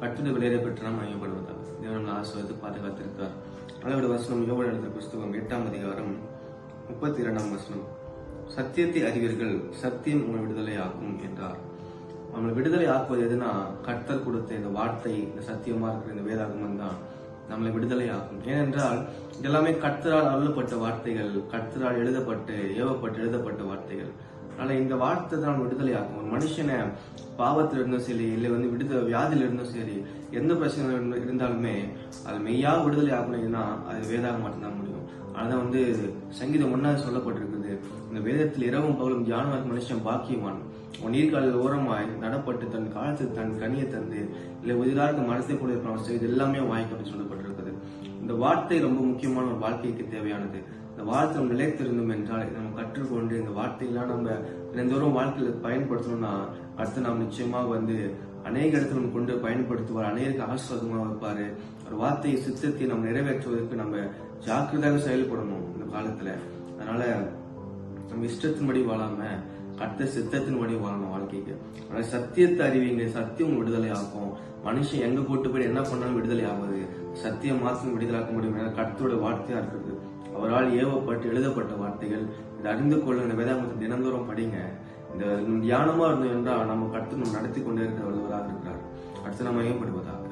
கட்டுரை விளையாட பெற்ற நாம் ஐயப்படுவதால் தேவன் நம்மை பாதுகாத்திருக்கார் அளவிட வசனம் யோக எழுந்த புஸ்தகம் எட்டாம் அதிகாரம் முப்பத்தி இரண்டாம் வசனம். சத்தியத்தை அறிவீர்கள் சத்தியம் உங்கள் விடுதலை ஆக்கும் என்றார். நம்மளை விடுதலை ஆக்குவது எதுனா கர்த்தர் கொடுத்த இந்த வார்த்தை இந்த சத்தியமா இருக்கிற இந்த வேதாகமம் தான். நம்மளை விடுதலை ஆகும் ஏனென்றால் இதெல்லாமே கர்த்தரால் அருளப்பட்ட வார்த்தைகள் கர்த்தரால் எழுதப்பட்டு ஏவப்பட்டு எழுதப்பட்ட வார்த்தைகள். அதனால இந்த வார்த்தை தான் விடுதலை ஆகும் ஒரு மனுஷனை பாவத்தில் இருந்தும் சரி இல்லை வந்து விடுதலை வியாதியில இருந்தும் சரி எந்த பிரச்சனை இருந்தாலுமே அது மெய்யா விடுதலை ஆகணும்னா அது வேதாக மட்டும்தான் முடியும். அதான் வந்து சங்கீதம் ஒன்னாவது சொல்லப்பட்டிருக்கு. இந்த வேதத்தில் இரவும் பகலும் தியானம் மனுஷன் பாக்கியவான். உன் நீர்காலில் ஓரமாய் நடப்பட்டு தன் காலத்தில் தன் கனியை தந்து இல்லை உதிராக மனசை கூட இருக்கிற செய்து எல்லாமே வாய்க்கணும் சொல்லப்பட்டிருக்குது இந்த வார்த்தை ரொம்ப முக்கியமான ஒரு வாழ்க்கைக்கு தேவையானது. இந்த வார்த்தை நம்ம நிலைத்திருந்தோம் என்றால் நம்ம கற்றுக்கொண்டு இந்த வார்த்தையெல்லாம் நம்ம தினந்தோறும் வாழ்க்கையில பயன்படுத்தணும்னா அடுத்து நாம் நிச்சயமாக வந்து அநேக இடத்துல நம்ம கொண்டு பயன்படுத்துவார். அநேக ஆசிர்வாதமாக வைப்பாரு. ஒரு வார்த்தையை சித்தத்தை நம்ம நிறைவேற்றுவதற்கு நம்ம ஜாக்கிரதையாக செயல்படணும் இந்த காலத்துல. அதனால நம்ம இஷ்டத்தின்படி வாழாம கட்ட சித்தத்தின்படி வாழணும் வாழ்க்கைக்கு. ஆனா சத்தியத்தை அறிவிங்க சத்தியம் விடுதலை ஆகும். மனுஷன் எங்க கூட்டு போய் என்ன பண்ணாலும் விடுதலை ஆகுது. சத்தியம் மாத்திரம் விடுதலாக்க முடியும். ஏன்னா கருத்தோட வார்த்தையா இருக்குது. அவரால் ஏவப்பட்டு எழுதப்பட்ட வார்த்தைகள். இதை அறிந்து கொள்ளுங்க இந்த தினந்தோறும் படிங்க. இந்த தியானமா இருந்தோம் என்றால் நம்ம கருத்து நம்ம நடத்தி கொண்டே இருக்கிற ஒருவராக இருக்கிறார். அடுத்து நம்ம ஏற்படுவோம்